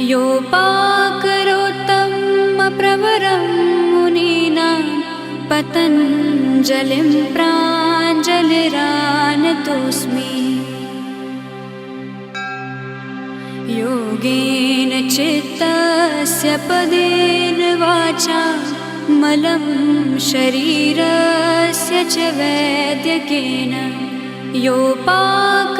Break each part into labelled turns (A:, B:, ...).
A: योपाकरोत्तम प्रवरं मुनीनां पतञ्जलिं प्राञ्जलिरानतोऽस्मि। योगेन चित्तस्य पदेन वाचा मलं शरीरस्य च वैद्यकेन। योपाकरोत्तम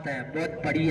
B: बात है बहुत बढ़िया।